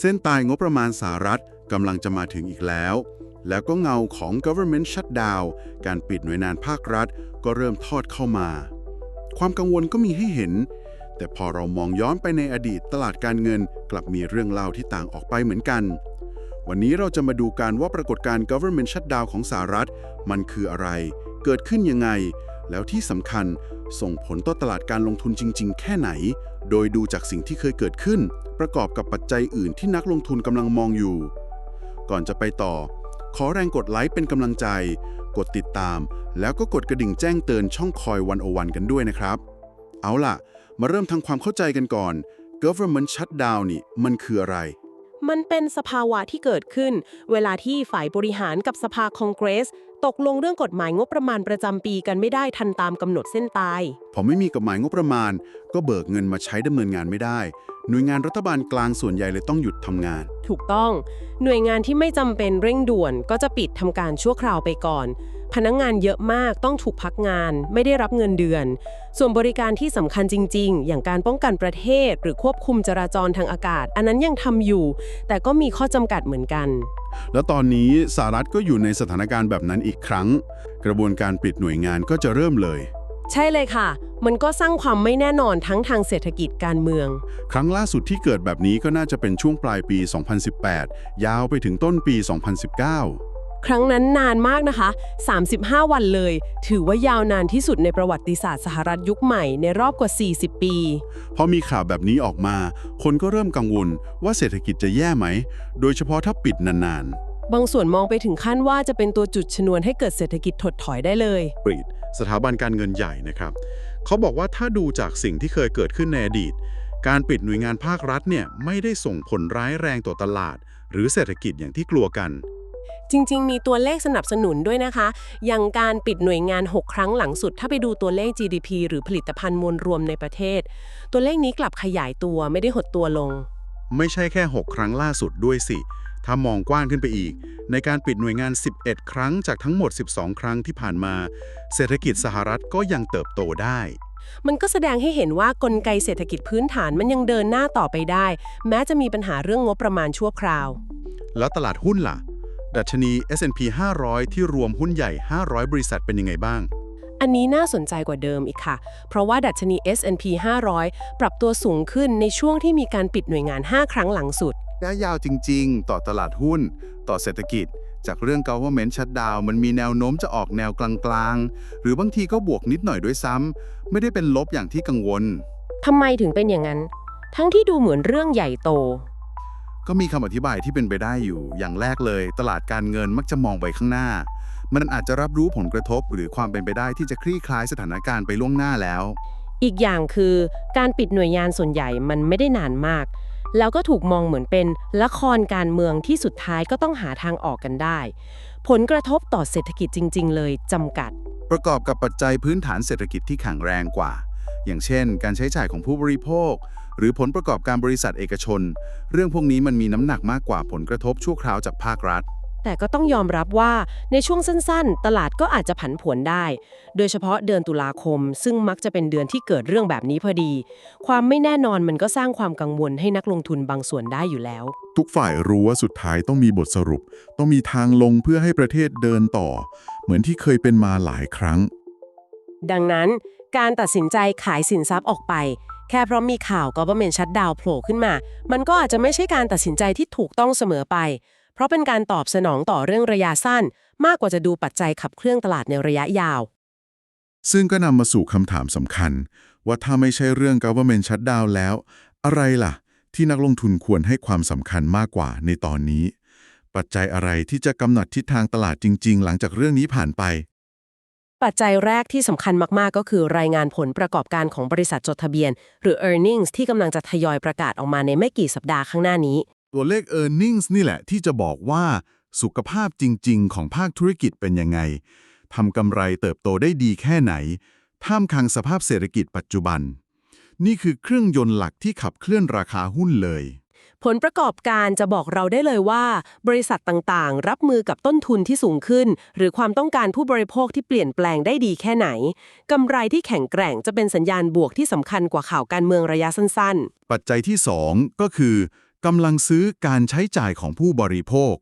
เส้นตายงบประมาณสหรัฐกำลังจะมาถึงอีกแล้ว แล้วก็เงาของ government shutdown การปิดหน่วยงานภาครัฐ ก็เริ่มทอดเข้ามา ความกังวลก็มีให้เห็น แต่พอเรามองย้อนไปในอดีตตลาดการเงินกลับมีเรื่องเล่าที่ต่างออกไปเหมือนกัน วันนี้เราจะมาดูกันว่าปรากฏการณ์ government shutdown ของสหรัฐ มันคืออะไร เกิดขึ้นยังไง แล้วที่สำคัญส่งผลต่อตลาดการลงทุนจริง ๆ แค่ไหน โดยดูจากสิ่งที่เคยเกิดขึ้น ประกอบกับปัจจัยอื่นที่นักลงทุนกำลังมองอยู่ ก่อนจะไปต่อ ขอแรงกดไลค์เป็นกำลังใจ กดติดตาม แล้วก็กดกระดิ่งแจ้งเตือนช่องคอยวันโอวันกันด้วยนะครับ เอาล่ะ มาเริ่มทำความเข้าใจกันก่อน government shutdown นี่มันคืออะไรมันเป็นสภาวะที่เกิดขึ้น เวลาที่ฝ่ายบริหารกับสภาคองเกรสตกลงเรื่องกฎหมายงบประมาณประจำปีกันไม่ได้ทันตามกำหนดเส้นตาย พอไม่มีกฎหมายงบประมาณ ก็เบิกเงินมาใช้ดำเนินงานไม่ได้ หน่วยงานรัฐบาลกลางส่วนใหญ่เลยต้องหยุดทำงาน ถูกต้อง หน่วยงานที่ไม่จำเป็นเร่งด่วนก็จะปิดทำการชั่วคราวไปก่อน พนักงงานเยอะมากต้องถูกพักงาน ไม่ได้รับเงินเดือน ส่วนบริการที่สำคัญจริง ๆ อย่างการป้องกันประเทศ หรือควบคุมจราจรทางอากาศ อันนั้นยังทำอยู่ แต่ก็มีข้อจำกัดเหมือนกัน แล้วตอนนี้สหรัฐก็อยู่ในสถานการณ์แบบนั้นอีกครั้ง กระบวนการปิดหน่วยงานก็จะเริ่มเลย ใช่เลยค่ะ มันก็สร้างความไม่แน่นอนทั้งทางเศรษฐกิจการเมือง ครั้งล่าสุดที่เกิดแบบนี้ก็น่าจะเป็นช่วงปลายปี 2018 ยาวไปถึงต้นปี 2019 ครั้งนั้นนานมากนะคะ 35 วันเลย ถือว่ายาวนานที่สุดในประวัติศาสตร์สหรัฐยุคใหม่ในรอบกว่า 40 ปีพอมีข่าวแบบนี้ออกมา คนก็เริ่มกังวลว่าเศรษฐกิจจะแย่ไหม โดยเฉพาะถ้าปิดนานบางส่วนมองไปถึงขั้นว่าจะเป็นตัวจุดชนวนให้เกิดเศรษฐกิจถดถอยได้เลยๆปิดสถาบันการเงินใหญ่นะครับ เขาบอกว่าถ้าดูจากสิ่งที่เคยเกิดขึ้นในอดีต การปิดหน่วยงานภาครัฐเนี่ยไม่ได้ส่งผลร้ายแรงต่อตลาด หรือเศรษฐกิจอย่างที่กลัวกัน จริง ๆ มีตัวเลขสนับสนุนด้วยนะคะ อย่างการปิดหน่วยงาน 6 ครั้งหลังสุด ถ้าไปดูตัวเลข GDP หรือผลิตภัณฑ์มวลรวมในประเทศ ตัวเลขนี้กลับขยายตัวไม่ได้หดตัวลง ไม่ใช่แค่ 6 ครั้งล่าสุดด้วยสิ ถ้ามองกว้างขึ้นไปอีก ในการปิดหน่วยงาน 11 ครั้งจากทั้งหมด 12 ครั้งที่ผ่านมา เศรษฐกิจสหรัฐก็ยังเติบโตได้มันก็แสดงให้เห็นว่ากลไกเศรษฐกิจพื้นฐานมันยังเดินหน้าต่อไปได้ แม้จะมีปัญหาเรื่องงบประมาณชั่วคราว แล้วตลาดหุ้นล่ะ ดัชนี S&P 500 ที่รวมหุ้นใหญ่ 500 บริษัทเป็นยังไงบ้าง อันนี้น่าสนใจกว่าเดิมอีกค่ะ เพราะว่าดัชนี S&P 500 ปรับตัวสูงขึ้นในช่วงที่มีการปิดหน่วยงาน 5 ครั้งหลังสุด ระยะยาวจริง ๆ ต่อตลาดหุ้น ต่อเศรษฐกิจ จากเรื่อง government shutdown มันมีแนวโน้มจะออกแนวกลางๆ หรือบางทีก็บวกนิดหน่อยด้วยซ้ำไม่ได้เป็นลบอย่างที่กังวลทำไมถึงเป็นอย่างนั้น ทั้งที่ดูเหมือนเรื่องใหญ่โต ก็มีคำอธิบายที่เป็นไปได้อยู่ อย่างแรกเลย ตลาดการเงินมักจะมองไปข้างหน้า มันอาจจะรับรู้ผลกระทบหรือความเป็นไปได้ที่จะคลี่คลายสถานการณ์ไปล่วงหน้าแล้ว อีกอย่างคือการปิดหน่วยงานส่วนใหญ่มันไม่ได้นานมาก แล้วก็ถูกมองเหมือนเป็นละครการเมืองที่สุดท้ายก็ต้องหาทางออกกันได้ ผลกระทบต่อเศรษฐกิจจริง ๆ เลยจำกัด ประกอบกับปัจจัยพื้นฐานเศรษฐกิจที่แข็งแรงกว่า อย่างเช่น การใช้จ่ายของผู้บริโภค หรือผลประกอบการบริษัทเอกชน เรื่องพวกนี้มันมีน้ำหนักมากกว่าผลกระทบชั่วคราวจากภาครัฐ แต่ก็ต้องยอมรับว่าในช่วงสั้นๆ ตลาดก็อาจจะผันผวนได้ โดยเฉพาะเดือนตุลาคม ซึ่งมักจะเป็นเดือนที่เกิดเรื่องแบบนี้พอดี ความไม่แน่นอนมันก็สร้างความกังวลให้นักลงทุนบางส่วนได้อยู่แล้ว ทุกฝ่ายรู้ว่าสุดท้ายต้องมีบทสรุป ต้องมีทางลงเพื่อให้ประเทศเดินต่อ เหมือนที่เคยเป็นมาหลายครั้ง ดังนั้น การตัดสินใจขายสินทรัพย์ออกไป แค่เพราะมีข่าว government shutdown โผล่ขึ้นมา มันก็อาจจะไม่ใช่การตัดสินใจที่ถูกต้องเสมอไป เพราะเป็นการตอบสนองต่อเรื่องระยะสั้น มากกว่าจะดูปัจจัยขับเคลื่อนตลาดในระยะยาว ซึ่งก็นำมาสู่คำถามสำคัญ ว่าถ้าไม่ใช่เรื่อง government shutdown แล้ว อะไรล่ะ ที่นักลงทุนควรให้ความสำคัญมากกว่าในตอนนี้ ปัจจัยอะไรที่จะกำหนดทิศทางตลาดจริง ๆ หลังจากเรื่องนี้ผ่านไป ปัจจัยแรกที่สำคัญมาก ๆ ก็คือรายงานผลประกอบการของบริษัทจดทะเบียน หรือ earnings ที่กำลังจะทยอยประกาศออกมาในไม่กี่สัปดาห์ข้างหน้านี้ ตัวเลข earnings นี่แหละที่จะบอกว่าสุขภาพจริง ๆ ของภาคธุรกิจเป็นยังไงทำกำไรเติบโตได้ดีแค่ไหน ท่ามกลางสภาพเศรษฐกิจปัจจุบัน นี่คือเครื่องยนต์หลักที่ขับเคลื่อนราคาหุ้นเลย ผลประกอบการจะบอกเราได้เลยว่า บริษัทต่างๆ รับมือกับต้นทุนที่สูงขึ้น หรือความต้องการผู้บริโภคที่เปลี่ยนแปลงได้ดีแค่ไหนกำไรที่แข็งแกร่งจะเป็นสัญญาณบวกที่สำคัญกว่าข่าวการเมืองระยะสั้นปัจจัยที่ 2 ก็คือกำลังซื้อการใช้จ่ายของผู้บริโภค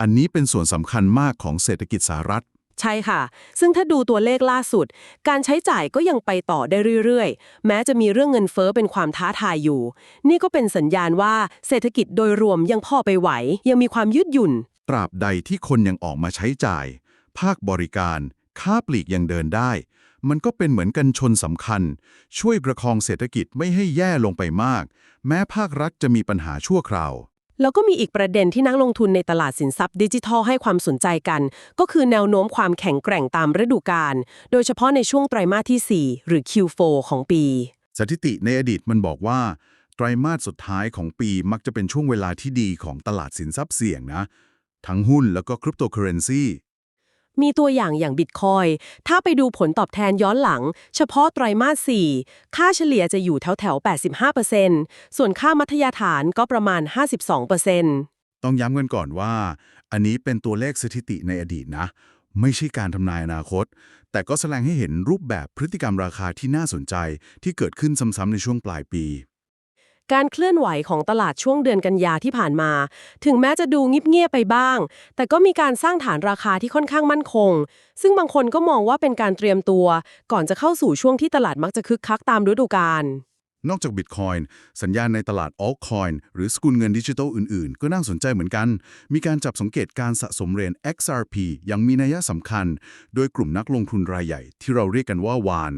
อันนี้เป็นส่วนสำคัญมากของเศรษฐกิจสหรัฐ ใช่ค่ะ ซึ่งถ้าดูตัวเลขล่าสุด การใช้จ่ายก็ยังไปต่อได้เรื่อยๆ แม้จะมีเรื่องเงินเฟ้อเป็นความท้าทายอยู่ นี่ก็เป็นสัญญาณว่าเศรษฐกิจโดยรวมยังพอไปไหว ยังมีความยืดหยุ่น ตราบใดที่คนยังออกมาใช้จ่าย ภาคบริการ ค้าปลีกยังเดินได้ มันก็เป็นเหมือนกันชนสำคัญ ช่วยประคองเศรษฐกิจไม่ให้แย่ลงไปมาก แม้ภาครัฐจะมีปัญหาชั่วคราว แล้วก็มีอีกประเด็นที่นักลงทุนในตลาดสินทรัพย์ดิจิทัลให้ความสนใจกัน ก็คือแนวโน้มความแข็งแกร่งตามฤดูกาลโดยเฉพาะในช่วงไตรมาสที่ 4 หรือ Q4 ของปี สถิติในอดีตมันบอกว่า ไตรมาสสุดท้ายของปีมักจะเป็นช่วงเวลาที่ดีของตลาดสินทรัพย์เสี่ยงนะ ทั้งหุ้นแล้วก็คริปโตเคอเรนซี มีตัวอย่างอย่างบิตคอยถ้าไปดูผลตอบแทนย้อนหลัง เฉพาะไตรมาส 4 ค่าเฉลี่ยจะอยู่แถวแถว 85%ส่วนค่ามัธยฐานก็ประมาณ 52%ต้องย้ำกันก่อนว่า อันนี้เป็นตัวเลขสถิติในอดีตนะ ไม่ใช่การทำนายอนาคต แต่ก็แสดงให้เห็นรูปแบบพฤติกรรมราคาที่น่าสนใจที่เกิดขึ้นซ้ำๆในช่วงปลายปี การเคลื่อนไหวของตลาดช่วงเดือนกันยาที่ผ่านมา ถึงแม้จะดูเงียบๆไปบ้าง แต่ก็มีการสร้างฐานราคาที่ค่อนข้างมั่นคง ซึ่งบางคนก็มองว่าเป็นการเตรียมตัว ก่อนจะเข้าสู่ช่วงที่ตลาดมักจะคึกคักตามฤดูกาลนอกจาก Bitcoin สัญญาณในตลาด Altcoin หรือสกุลเงินดิจิทัลอื่น ๆ ก็น่าสนใจเหมือนกัน มีการจับสังเกตการสะสมเหรียญ XRP อย่างมีนัยสำคัญ โดยกลุ่มนักลงทุนรายใหญ่ที่เราเรียกกันว่าวาน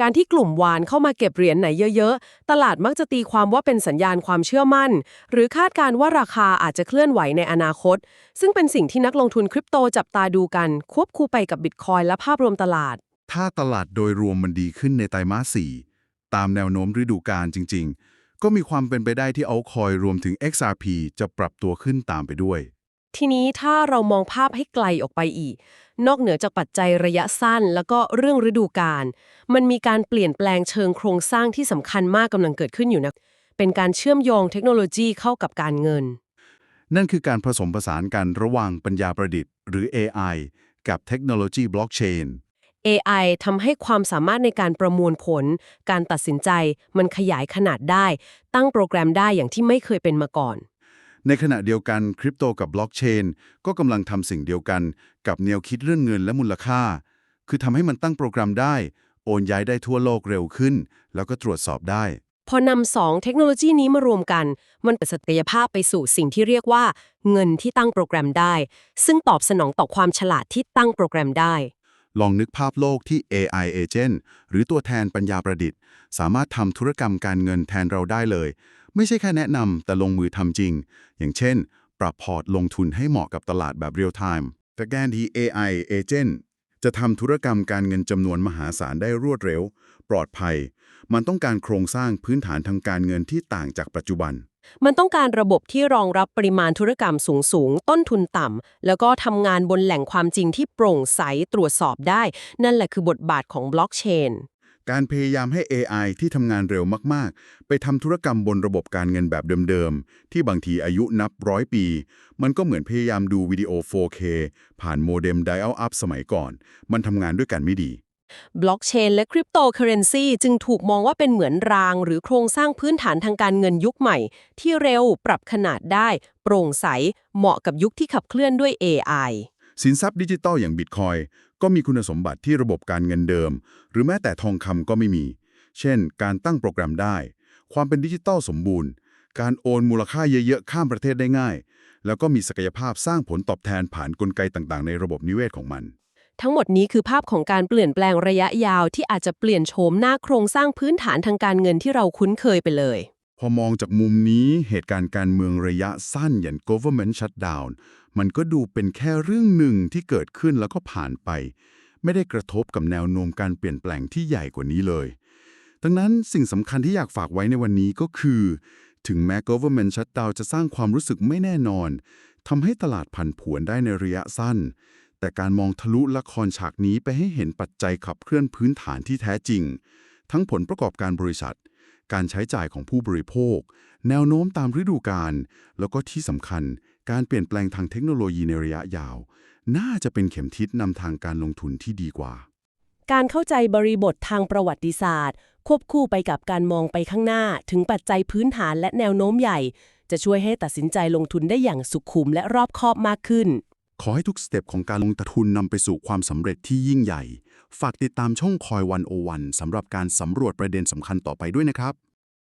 การที่กลุ่มวานเข้ามาเก็บเหรียญไหนเยอะ ๆ ตลาดมักจะตีความว่าเป็นสัญญาณความเชื่อมั่น หรือคาดการณ์ว่าราคาอาจจะเคลื่อนไหวในอนาคต ซึ่งเป็นสิ่งที่นักลงทุนคริปโตจับตาดูกัน ควบคู่ไปกับบิตคอยและภาพรวมตลาด ถ้าตลาดโดยรวมมันดีขึ้นในไตรมาส 4 ตามแนวโน้มฤดูกาลจริง ๆ ก็มีความเป็นไปได้ที่ Altcoin รวมถึง XRP จะปรับตัวขึ้นตามไปด้วย ทีนี้ถ้าเรามองภาพให้ไกลออกไปอีก นอกเหนือจากปัจจัยระยะสั้น แล้วก็เรื่องฤดูกาลมันมีการเปลี่ยนแปลงเชิงโครงสร้างที่สำคัญมากกำลังเกิดขึ้นอยู่นะเป็นการเชื่อมโยงเทคโนโลยีเข้ากับการเงิน นั่นคือการผสมผสานกันระหว่างปัญญาประดิษฐ์ หรือ AI กับเทคโนโลยีบล็อกเชน AI ทำให้ความสามารถในการประมวลผล การตัดสินใจ มันขยายขนาดได้ ตั้งโปรแกรมได้อย่างที่ไม่เคยเป็นมาก่อน ในขณะเดียวกันคริปโตกับบล็อกเชนก็กำลังทำสิ่งเดียวกันกับแนวคิดเรื่องเงินและมูลค่า คือทำให้มันตั้งโปรแกรมได้ โอนย้ายได้ทั่วโลกเร็วขึ้น แล้วก็ตรวจสอบได้ พอนำสองเทคโนโลยีนี้มารวมกัน มันเปิดศักยภาพไปสู่สิ่งที่เรียกว่า เงินที่ตั้งโปรแกรมได้ ซึ่งตอบสนองต่อความฉลาดที่ตั้งโปรแกรมได้ลองนึกภาพโลกที่ AI agent หรือตัวแทนปัญญาประดิษฐ์ สามารถทำธุรกรรมการเงินแทนเราได้เลย ไม่ใช่แค่แนะนำแต่ลงมือทำจริง อย่างเช่น ปรับพอร์ตลงทุนให้เหมาะกับตลาดแบบเรียลไทม์แต่แกนที่ AI agent จะทำธุรกรรมการเงินจำนวนมหาศาลได้รวดเร็ว ปลอดภัย มันต้องการโครงสร้างพื้นฐานทางการเงินที่ต่างจากปัจจุบัน มันต้องการระบบที่รองรับปริมาณธุรกรรมสูงสูงๆต้นทุนต่ำ แล้วก็ทำงานบนแหล่งความจริงที่โปร่งใสตรวจสอบได้ นั่นแหละคือบทบาทของบล็อกเชน การพยายามให้ AI ที่ทำงานเร็วมาก ๆ ไปทำธุรกรรมบนระบบการเงินแบบเดิม ๆ ที่บางทีอายุนับร้อยปี มันก็เหมือนพยายามดูวิดีโอ 4K ผ่านโมเด็ม dial up สมัยก่อน มันทำงานด้วยกันไม่ดีบล็อกเชนและคริปโตเคอเรนซีจึงถูกมองว่าเป็นเหมือนราง หรือโครงสร้างพื้นฐานทางการเงินยุคใหม่ ที่เร็วปรับขนาดได้ โปร่งใส เหมาะกับยุคที่ขับเคลื่อนด้วย AI สินทรัพย์ดิจิตอลอย่างบิตคอย ก็มีคุณสมบัติที่ระบบการเงินเดิม หรือแม้แต่ทองคำก็ไม่มี เช่น การตั้งโปรแกรมได้ ความเป็นดิจิตอลสมบูรณ์ การโอนมูลค่าเยอะๆ ข้ามประเทศได้ง่าย แล้วก็มีศักยภาพสร้างผลตอบแทนผ่านกลไกต่างๆ ในระบบนิเวศของมัน ทั้งหมดนี้คือภาพของการเปลี่ยนแปลงระยะยาวที่อาจจะเปลี่ยนโฉมหน้าโครงสร้างพื้นฐานทางการเงินที่เราคุ้นเคยไปเลย พอมองจากมุมนี้เหตุการณ์การเมืองระยะสั้นอย่าง government shutdown มันก็ดูเป็นแค่เรื่องหนึ่งที่เกิดขึ้นแล้วก็ผ่านไป ไม่ได้กระทบกับแนวโน้มการเปลี่ยนแปลงที่ใหญ่กว่านี้เลย ดังนั้นสิ่งสำคัญที่อยากฝากไว้ในวันนี้ก็คือ ถึงแม้ government shutdown จะสร้างความรู้สึกไม่แน่นอนทำให้ตลาดผันผวนได้ในระยะสั้น แต่การมองทะลุละครฉากนี้ไปให้เห็นปัจจัยขับเคลื่อนพื้นฐานที่แท้จริง ทั้งผลประกอบการบริษัท การใช้จ่ายของผู้บริโภค แนวโน้มตามฤดูกาลแล้วก็ที่สำคัญการเปลี่ยนแปลงทางเทคโนโลยีในระยะยาว น่าจะเป็นเข็มทิศนำทางการลงทุนที่ดีกว่า การเข้าใจบริบททางประวัติศาสตร์ ควบคู่ไปกับการมองไปข้างหน้า ถึงปัจจัยพื้นฐานและแนวโน้มใหญ่ จะช่วยให้ตัดสินใจลงทุนได้อย่างสุขุมและรอบคอบมากขึ้น ขอให้ทุกสเต็ปของการลงทุนนำไปสู่ความสำเร็จที่ยิ่งใหญ่ ฝากติดตามช่องคอยวันโอวันสำหรับการสำรวจประเด็นสำคัญต่อไปด้วยนะครับ